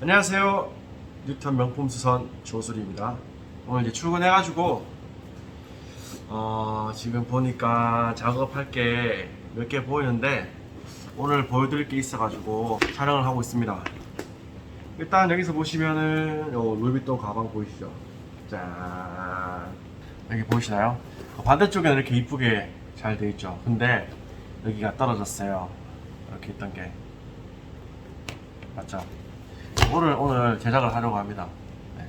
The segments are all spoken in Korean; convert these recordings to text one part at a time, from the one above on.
안녕하세요. 뉴턴 명품 수선 조수리입니다. 오늘 이제 출근해가지고 어, 지금 보니까 작업할 게 몇 개 보이는데 오늘 보여드릴 게 있어가지고 촬영을 하고 있습니다. 일단 여기서 보시면은 요 루이비통 가방 보이시죠? 짠 여기 보이시나요? 어, 반대쪽에는 이렇게 이쁘게 잘 돼 있죠. 근데 여기가 떨어졌어요. 이렇게 있던 게 맞죠? 이거를 오늘 제작을 하려고 합니다. 네.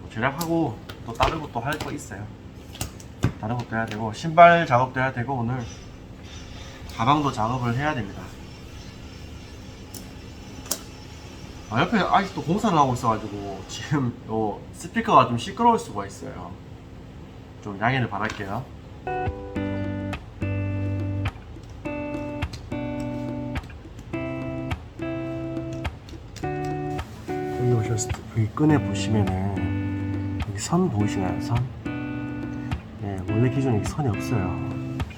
뭐 제작하고 또 다른 것도 할 거 있어요. 다른 것도 해야 되고 신발 작업도 해야 되고 오늘 가방도 작업을 해야 됩니다. 아, 옆에 아직도 공사를 하고 있어가지고 지금 요 스피커가 좀 시끄러울 수가 있어요. 좀 양해를 바랄게요. 때 여기 끈에 보시면은 여기 선 보이시나요? 선? 네, 원래 기존에 선이 없어요.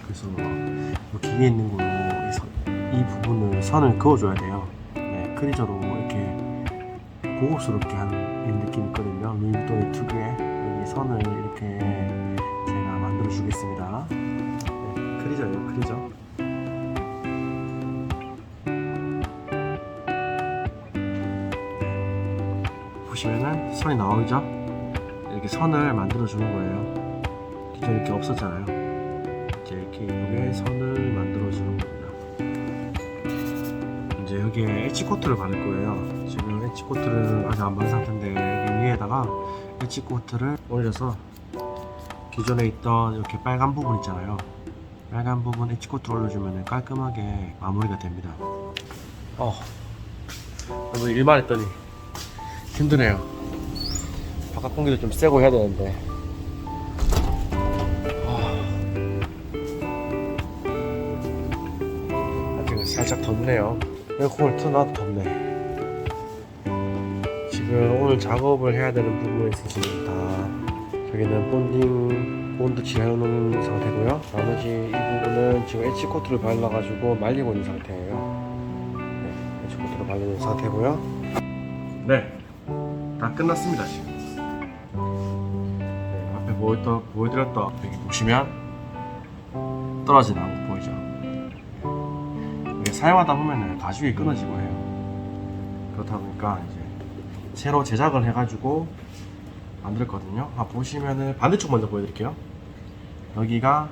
그래서 이 기계에 있는 걸로 이, 선, 이 부분을 선을 그어줘야 돼요. 네, 크리저로 이렇게 고급스럽게 하는 이 느낌이 있거든요. 루이비통의 특유의 여기 선을 이렇게 제가 만들어 주겠습니다. 네, 크리저예요, 크리저. 보시면은 선이 나오죠? 이렇게 선을 만들어 주는 거예요. 기존에 이렇게 없었잖아요. 이제 이렇게 여기에 선을 만들어 주는 겁니다. 이제 여기에 엣지 코트를 바를 거예요. 지금 엣지 코트를 아직 안 바른 상태인데 여기 위에다가 엣지 코트를 올려서 기존에 있던 이렇게 빨간 부분 있잖아요. 빨간 부분 엣지 코트를 올려주면 깔끔하게 마무리가 됩니다. 어, 오늘 일만 했더니 힘드네요. 바깥 공기도 좀 쐬고 해야 되는데. 아, 아직은 살짝 덥네요. 에어컨을 틀어놔도 덥네. 지금 오늘 작업을 해야 되는 부분에 있어서 다 저기는 본딩 본드 칠해놓은 상태고요. 나머지 이 부분은 지금 엣지 코트를 발라가지고 말리고 있는 상태예요. 네, 엣지 코트를 발라놓은 상태고요. 네, 다 끝났습니다 지금. 네, 앞에 보였던, 보여드렸던 여기 보시면 떨어지는 거 보이죠? 이게 사용하다 보면은 가죽이 끊어지고 해요. 그렇다 보니까 이제 새로 제작을 해가지고 만들었거든요. 아, 보시면은 반대쪽 먼저 보여드릴게요. 여기가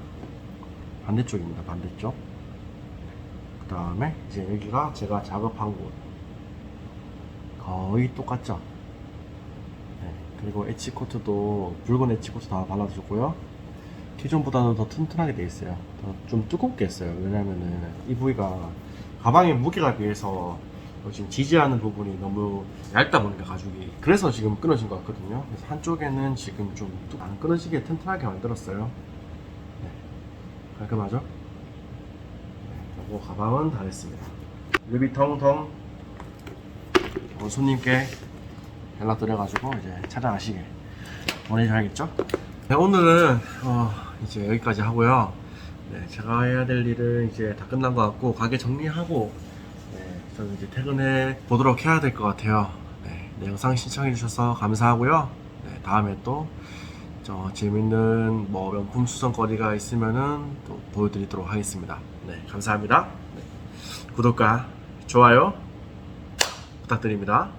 반대쪽입니다. 반대쪽. 그 다음에 이제 여기가 제가 작업한 곳. 거의 똑같죠? 네, 그리고 엣지 코트도 붉은 엣지 코트 다 발라주고요. 기존보다는 더 튼튼하게 돼 있어요. 더 좀 두껍게 했어요. 왜냐면은 이 부위가 가방의 무게가 비해서 지금 지지하는 부분이 너무 얇다 보니까 가죽이 그래서 지금 끊어진 것 같거든요. 그래서 한쪽에는 지금 좀 안 끊어지게 튼튼하게 만들었어요. 네, 깔끔하죠? 네, 요거 가방은 다 됐습니다. 루비통통 오늘 손님께 연락드려가지고 이제 찾아가시길 보내줘야겠죠? 네, 오늘은 어, 이제 여기까지 하고요. 네, 제가 해야 될 일은 이제 다 끝난 것 같고 가게 정리하고 네, 저는 이제 퇴근해 보도록 해야 될 것 같아요. 네, 네, 영상 시청해 주셔서 감사하고요. 네, 다음에 또 저 재밌는 뭐 명품 수선거리가 있으면은 또 보여드리도록 하겠습니다. 네, 감사합니다. 네, 구독과 좋아요 부탁드립니다.